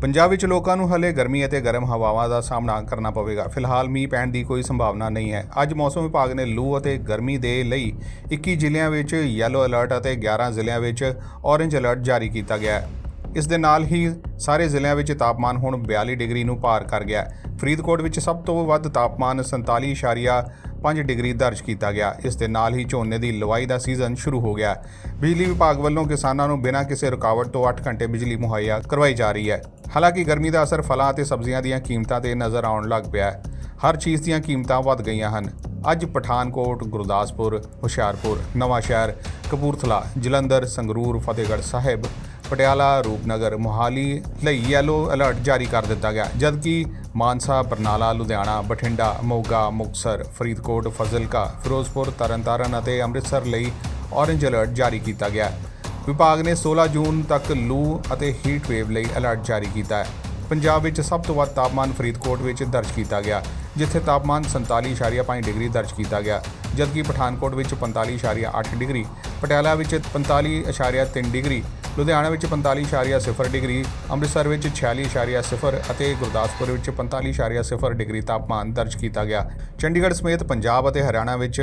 ਪੰਜਾਬ ਵਿੱਚ ਲੋਕਾਂ ਨੂੰ ਹਲੇ ਗਰਮੀ ਅਤੇ ਗਰਮ ਹਵਾਵਾਂ ਦਾ ਸਾਹਮਣਾ ਕਰਨਾ ਪਵੇਗਾ। ਫਿਲਹਾਲ ਮੀਂਹ ਪੈਣ ਦੀ ਕੋਈ ਸੰਭਾਵਨਾ ਨਹੀਂ ਹੈ। ਅੱਜ ਮੌਸਮ ਵਿਭਾਗ ਨੇ ਲੂ ਅਤੇ ਗਰਮੀ ਦੇ ਲਈ 21 ਜ਼ਿਲ੍ਹਿਆਂ ਵਿੱਚ ਯੈਲੋ ਅਲਰਟ ਅਤੇ 11 ਜ਼ਿਲ੍ਹਿਆਂ ਵਿੱਚ ਔਰੇਂਜ ਅਲਰਟ ਜਾਰੀ ਕੀਤਾ ਗਿਆ ਹੈ। ਇਸ ਦੇ ਨਾਲ ਹੀ ਸਾਰੇ ਜ਼ਿਲ੍ਹਿਆਂ ਵਿੱਚ ਤਾਪਮਾਨ ਹੁਣ 42 ਡਿਗਰੀ ਨੂੰ ਪਾਰ ਕਰ ਗਿਆ ਫਰੀਦਕੋਟ ਵਿੱਚ ਸਭ ਤੋਂ ਵੱਧ ਤਾਪਮਾਨ 47.5 ਡਿਗਰੀ ਦਰਜ ਕੀਤਾ ਗਿਆ। ਇਸ ਦੇ ਨਾਲ ਹੀ ਝੋਨੇ ਦੀ ਲਵਾਈ ਦਾ ਸੀਜ਼ਨ ਸ਼ੁਰੂ ਹੋ ਗਿਆ ਬਿਜਲੀ ਵਿਭਾਗ ਵੱਲੋਂ ਕਿਸਾਨਾਂ ਨੂੰ ਬਿਨਾਂ ਕਿਸੇ ਰੁਕਾਵਟ ਤੋਂ 8 ਘੰਟੇ ਬਿਜਲੀ ਮੁਹੱਈਆ ਕਰਵਾਈ ਜਾ ਰਹੀ ਹੈ। ਹਾਲਾਂਕਿ ਗਰਮੀ ਦਾ ਅਸਰ ਫਲਾਂ ਅਤੇ ਸਬਜ਼ੀਆਂ ਦੀਆਂ ਕੀਮਤਾਂ ਤੇ ਨਜ਼ਰ ਆਉਣ ਲੱਗ ਪਿਆ ਹੈ। ਹਰ ਚੀਜ਼ ਦੀਆਂ ਕੀਮਤਾਂ ਵੱਧ ਗਈਆਂ ਹਨ। ਅੱਜ ਪਠਾਨਕੋਟ, ਗੁਰਦਾਸਪੁਰ, ਹੁਸ਼ਿਆਰਪੁਰ ਨਵਾਂ ਸ਼ਹਿਰ ਕਪੂਰਥਲਾ, ਜਲੰਧਰ, ਸੰਗਰੂਰ, ਫਤਿਹਗੜ੍ਹ ਸਾਹਿਬ ਪਟਿਆਲਾ ਰੂਪਨਗਰ ਮੋਹਾਲੀ ਲਈ ਯੈਲੋ ਅਲਰਟ ਜਾਰੀ ਕਰ ਦਿੱਤਾ ਗਿਆ, ਜਦਕਿ ਮਾਨਸਾ, ਬਰਨਾਲਾ, ਲੁਧਿਆਣਾ, ਬਠਿੰਡਾ, ਮੋਗਾ ਮੁਕਸਰ ਫਰੀਦਕੋਟ, ਫਜ਼ਿਲਕਾ, ਫਿਰੋਜ਼ਪੁਰ, ਤਰਨਤਾਰਨ ਅਤੇ ਅੰਮ੍ਰਿਤਸਰ ਲਈ ਔਰੇਂਜ ਅਲਰਟ ਜਾਰੀ ਕੀਤਾ ਗਿਆ। ਹੈ ਵਿਭਾਗ ਨੇ 16 ਜੂਨ ਤੱਕ ਲੂ ਅਤੇ ਹੀਟ ਵੇਵ ਲਈ ਅਲਰਟ ਜਾਰੀ ਕੀਤਾ ਹੈ। ਪੰਜਾਬ ਵਿੱਚ ਸਭ ਤੋਂ ਵੱਧ ਤਾਪਮਾਨ ਫਰੀਦਕੋਟ ਵਿੱਚ ਦਰਜ ਕੀਤਾ ਗਿਆ, ਜਿੱਥੇ ਤਾਪਮਾਨ 47.5 ਡਿਗਰੀ ਦਰਜ ਕੀਤਾ ਗਿਆ, ਜਦਕਿ ਪਠਾਨਕੋਟ ਵਿੱਚ 45.8 ਡਿਗਰੀ, ਪਟਿਆਲਾ ਵਿੱਚ 45.3 ਡਿਗਰੀ ਲੁਧਿਆਣਾ ਵਿੱਚ 45.0 ਡਿਗਰੀ, ਅੰਮ੍ਰਿਤਸਰ ਵਿੱਚ 46.0 ਅਤੇ ਗੁਰਦਾਸਪੁਰ ਵਿੱਚ 45.0 ਡਿਗਰੀ ਤਾਪਮਾਨ ਦਰਜ ਕੀਤਾ ਗਿਆ। ਚੰਡੀਗੜ੍ਹ ਸਮੇਤ ਪੰਜਾਬ ਅਤੇ ਹਰਿਆਣਾ ਵਿੱਚ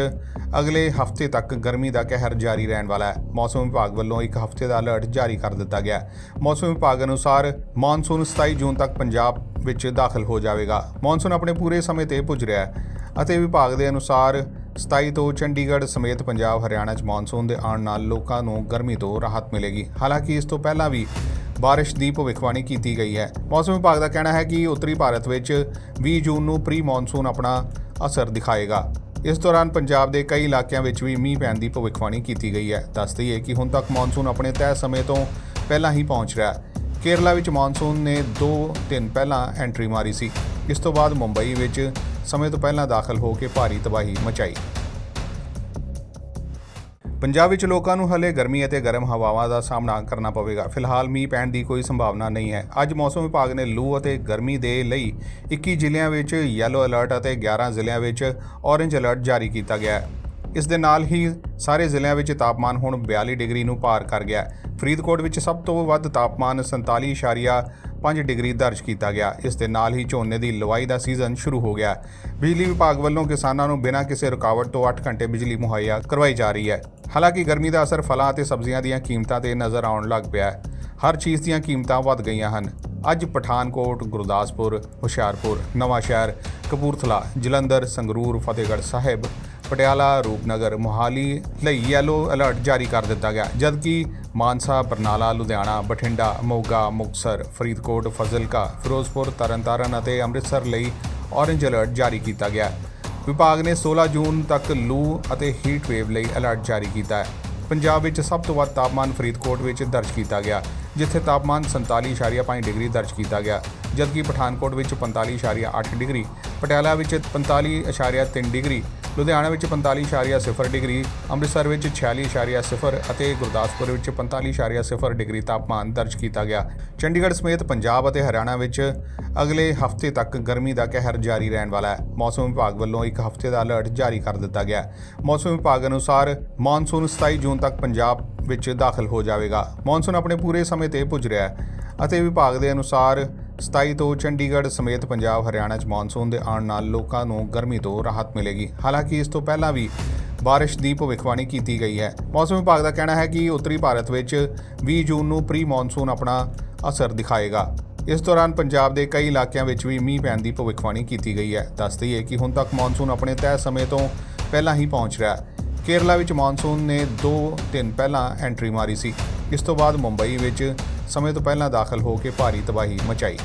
ਅਗਲੇ ਹਫ਼ਤੇ ਤੱਕ ਗਰਮੀ ਦਾ ਕਹਿਰ ਜਾਰੀ ਰਹਿਣ ਵਾਲਾ ਹੈ। ਮੌਸਮ ਵਿਭਾਗ ਵੱਲੋਂ ਇੱਕ ਹਫ਼ਤੇ ਦਾ ਅਲਰਟ ਜਾਰੀ ਕਰ ਦਿੱਤਾ ਗਿਆ ਮੌਸਮ ਵਿਭਾਗ ਅਨੁਸਾਰ ਮੌਨਸੂਨ 27 ਜੂਨ ਤੱਕ ਪੰਜਾਬ ਵਿੱਚ ਦਾਖਲ ਹੋ ਜਾਵੇਗਾ। ਮੌਨਸੂਨ ਆਪਣੇ ਪੂਰੇ ਸਮੇਂ ਤੇ ਪੁੱਜ ਰਿਹਾ ਹੈ ਅਤੇ ਵਿਭਾਗ ਦੇ ਅਨੁਸਾਰ 27 ਤੋਂ ਚੰਡੀਗੜ੍ਹ ਸਮੇਤ ਪੰਜਾਬ, ਹਰਿਆਣਾ 'ਚ ਮੌਨਸੂਨ ਦੇ ਆਉਣ ਨਾਲ ਲੋਕਾਂ ਨੂੰ ਗਰਮੀ ਤੋਂ ਰਾਹਤ ਮਿਲੇਗੀ। ਹਾਲਾਂਕਿ ਇਸ ਤੋਂ ਪਹਿਲਾਂ ਵੀ ਬਾਰਿਸ਼ ਦੀ ਭਵਿੱਖਬਾਣੀ ਕੀਤੀ ਗਈ ਹੈ। ਮੌਸਮ ਵਿਭਾਗ ਦਾ ਕਹਿਣਾ ਹੈ ਕਿ ਉੱਤਰੀ ਭਾਰਤ ਵਿੱਚ 20 ਜੂਨ ਨੂੰ ਪ੍ਰੀ ਮੌਨਸੂਨ ਆਪਣਾ ਅਸਰ ਦਿਖਾਏਗਾ। ਇਸ ਦੌਰਾਨ ਪੰਜਾਬ ਦੇ ਕਈ ਇਲਾਕਿਆਂ ਵਿੱਚ ਵੀ ਮੀਂਹ ਪੈਣ ਦੀ ਭਵਿੱਖਬਾਣੀ ਕੀਤੀ ਗਈ ਹੈ। ਦੱਸ ਦਈਏ ਕਿ ਹੁਣ ਤੱਕ ਮੌਨਸੂਨ ਆਪਣੇ ਤੈਅ ਸਮੇਂ ਤੋਂ ਪਹਿਲਾਂ ਹੀ ਪਹੁੰਚ ਰਿਹਾ ਹੈ। ਕੇਰਲਾ ਵਿੱਚ ਮੌਨਸੂਨ ਨੇ 2 ਦਿਨ ਪਹਿਲਾਂ ਐਂਟਰੀ ਮਾਰੀ ਸੀ। ਇਸ ਤੋਂ ਬਾਅਦ ਮੁੰਬਈ ਵਿੱਚ ਸਮੇਂ ਤੋਂ ਪਹਿਲਾਂ ਦਾਖਲ ਹੋ ਕੇ ਭਾਰੀ ਤਬਾਹੀ ਮਚਾਈ। ਪੰਜਾਬ ਵਿੱਚ ਲੋਕਾਂ ਨੂੰ ਹਲੇ ਗਰਮੀ ਅਤੇ ਗਰਮ ਹਵਾਵਾਂ ਦਾ ਸਾਹਮਣਾ ਕਰਨਾ ਪਵੇਗਾ। ਫਿਲਹਾਲ ਮੀਂਹ ਪੈਣ ਦੀ ਕੋਈ ਸੰਭਾਵਨਾ ਨਹੀਂ ਹੈ। ਅੱਜ ਮੌਸਮ ਵਿਭਾਗ ਨੇ ਲੂ ਅਤੇ ਗਰਮੀ ਦੇ ਲਈ 21 ਜ਼ਿਲ੍ਹਿਆਂ ਵਿੱਚ ਯੈਲੋ ਅਲਰਟ ਅਤੇ 11 ਜ਼ਿਲ੍ਹਿਆਂ ਵਿੱਚ ਔਰੇਂਜ ਅਲਰਟ ਜਾਰੀ ਕੀਤਾ ਗਿਆ ਹੈ। ਇਸ ਦੇ ਨਾਲ ਹੀ ਸਾਰੇ ਜ਼ਿਲ੍ਹਿਆਂ ਵਿੱਚ ਤਾਪਮਾਨ ਹੁਣ 42 ਡਿਗਰੀ ਨੂੰ ਪਾਰ ਕਰ ਗਿਆ ਹੈ। ਫਰੀਦਕੋਟ ਵਿੱਚ ਸਭ ਤੋਂ ਵੱਧ ਤਾਪਮਾਨ 47.5 ਡਿਗਰੀ ਦਰਜ ਕੀਤਾ ਗਿਆ। ਇਸ ਦੇ ਨਾਲ ਹੀ ਝੋਨੇ ਦੀ ਲਵਾਈ ਦਾ ਸੀਜ਼ਨ ਸ਼ੁਰੂ ਹੋ ਗਿਆ ਬਿਜਲੀ ਵਿਭਾਗ ਵੱਲੋਂ ਕਿਸਾਨਾਂ ਨੂੰ ਬਿਨਾਂ ਕਿਸੇ ਰੁਕਾਵਟ ਤੋਂ 8 ਘੰਟੇ ਬਿਜਲੀ ਮੁਹੱਈਆ ਕਰਵਾਈ ਜਾ ਰਹੀ ਹੈ। ਹਾਲਾਂਕਿ ਗਰਮੀ ਦਾ ਅਸਰ ਫਲਾਂ ਅਤੇ ਸਬਜ਼ੀਆਂ ਦੀਆਂ ਕੀਮਤਾਂ ਤੇ ਨਜ਼ਰ ਆਉਣ ਲੱਗ ਪਿਆ ਹੈ। ਹਰ ਚੀਜ਼ ਦੀਆਂ ਕੀਮਤਾਂ ਵੱਧ ਗਈਆਂ ਹਨ। ਅੱਜ ਪਠਾਨਕੋਟ, ਗੁਰਦਾਸਪੁਰ, ਹੁਸ਼ਿਆਰਪੁਰ ਨਵਾਂਸ਼ਹਿਰ ਕਪੂਰਥਲਾ, ਜਲੰਧਰ, ਸੰਗਰੂਰ, ਫਤਿਹਗੜ੍ਹ ਸਾਹਿਬ, ਪਟਿਆਲਾ, ਰੂਪਨਗਰ ਮੋਹਾਲੀ ਲਈ ਯੈਲੋ ਅਲਰਟ ਜਾਰੀ ਕਰ ਦਿੱਤਾ ਗਿਆ। ਜਦਕਿ ਮਾਨਸਾ, ਬਰਨਾਲਾ, ਲੁਧਿਆਣਾ, ਬਠਿੰਡਾ, ਮੋਗਾ ਮੁਕਸਰ ਫਰੀਦਕੋਟ, ਫਜ਼ਿਲਕਾ, ਫਿਰੋਜ਼ਪੁਰ, ਤਰਨਤਾਰਨ ਅਤੇ ਅੰਮ੍ਰਿਤਸਰ ਲਈ ਔਰੇਂਜ ਅਲਰਟ ਜਾਰੀ ਕੀਤਾ ਗਿਆ। ਵਿਭਾਗ ਨੇ 16 ਜੂਨ ਤੱਕ ਲੂ ਅਤੇ ਹੀਟ ਵੇਵ ਲਈ ਅਲਰਟ ਜਾਰੀ ਕੀਤਾ ਹੈ। ਪੰਜਾਬ ਵਿੱਚ ਸਭ ਤੋਂ ਵੱਧ ਤਾਪਮਾਨ ਫਰੀਦਕੋਟ ਵਿੱਚ ਦਰਜ ਕੀਤਾ ਗਿਆ। ਜਿੱਥੇ ਤਾਪਮਾਨ 47.5 ਡਿਗਰੀ ਦਰਜ ਕੀਤਾ ਗਿਆ, ਜਦਕਿ ਪਠਾਨਕੋਟ ਵਿੱਚ 45.8 ਡਿਗਰੀ, ਪਟਿਆਲਾ ਵਿੱਚ 45.3 ਡਿਗਰੀ, ਲੁਧਿਆਣਾ ਵਿੱਚ 45.0 ਡਿਗਰੀ, ਅੰਮ੍ਰਿਤਸਰ ਵਿੱਚ 46.0 ਅਤੇ ਗੁਰਦਾਸਪੁਰ ਵਿੱਚ 45.0 ਡਿਗਰੀ ਤਾਪਮਾਨ ਦਰਜ ਕੀਤਾ ਗਿਆ। ਚੰਡੀਗੜ੍ਹ ਸਮੇਤ ਪੰਜਾਬ ਅਤੇ ਹਰਿਆਣਾ ਵਿੱਚ ਅਗਲੇ ਹਫ਼ਤੇ ਤੱਕ ਗਰਮੀ ਦਾ ਕਹਿਰ ਜਾਰੀ ਰਹਿਣ ਵਾਲਾ ਹੈ। ਮੌਸਮ ਵਿਭਾਗ ਵੱਲੋਂ ਇੱਕ ਹਫ਼ਤੇ ਦਾ ਅਲਰਟ ਜਾਰੀ ਕਰ ਦਿੱਤਾ ਗਿਆ। ਹੈ ਮੌਸਮ ਵਿਭਾਗ ਅਨੁਸਾਰ ਮੌਨਸੂਨ 27 ਜੂਨ ਤੱਕ ਪੰਜਾਬ ਵਿੱਚ ਦਾਖਲ ਹੋ ਜਾਵੇਗਾ। ਮੌਨਸੂਨ ਆਪਣੇ ਪੂਰੇ ਸਮੇਂ ਤੇ ਪੁੱਜ ਰਿਹਾ ਹੈ ਅਤੇ ਵਿਭਾਗ ਦੇ ਅਨੁਸਾਰ 27 ਤੋਂ ਚੰਡੀਗੜ੍ਹ ਸਮੇਤ ਪੰਜਾਬ, ਹਰਿਆਣਾ 'ਚ ਮੌਨਸੂਨ ਦੇ ਆਉਣ ਨਾਲ ਲੋਕਾਂ ਨੂੰ ਗਰਮੀ ਤੋਂ ਰਾਹਤ ਮਿਲੇਗੀ। ਹਾਲਾਂਕਿ ਇਸ ਤੋਂ ਪਹਿਲਾਂ ਵੀ ਬਾਰਿਸ਼ ਦੀ ਭਵਿੱਖਬਾਣੀ ਕੀਤੀ ਗਈ ਹੈ। ਮੌਸਮ ਵਿਭਾਗ ਦਾ ਕਹਿਣਾ ਹੈ ਕਿ ਉੱਤਰੀ ਭਾਰਤ ਵਿੱਚ 20 ਜੂਨ ਨੂੰ ਪ੍ਰੀ ਮੌਨਸੂਨ ਆਪਣਾ ਅਸਰ ਦਿਖਾਏਗਾ। ਇਸ ਦੌਰਾਨ ਪੰਜਾਬ ਦੇ ਕਈ ਇਲਾਕਿਆਂ ਵਿੱਚ ਵੀ ਮੀਂਹ ਪੈਣ ਦੀ ਭਵਿੱਖਬਾਣੀ ਕੀਤੀ ਗਈ ਹੈ। ਦੱਸ ਦਈਏ ਕਿ ਹੁਣ ਤੱਕ ਮੌਨਸੂਨ ਆਪਣੇ ਤੈਅ ਸਮੇਂ ਤੋਂ ਪਹਿਲਾਂ ਹੀ ਪਹੁੰਚ ਰਿਹਾ ਹੈ। ਕੇਰਲਾ ਵਿੱਚ ਮੌਨਸੂਨ ਨੇ 2 ਦਿਨ ਪਹਿਲਾਂ ਐਂਟਰੀ ਮਾਰੀ ਸੀ। ਇਸ ਤੋਂ ਬਾਅਦ ਮੁੰਬਈ ਵਿੱਚ ਸਮੇਂ ਤੋਂ ਪਹਿਲਾਂ ਦਾਖਲ ਹੋ ਕੇ ਭਾਰੀ ਤਬਾਹੀ ਮਚਾਈ।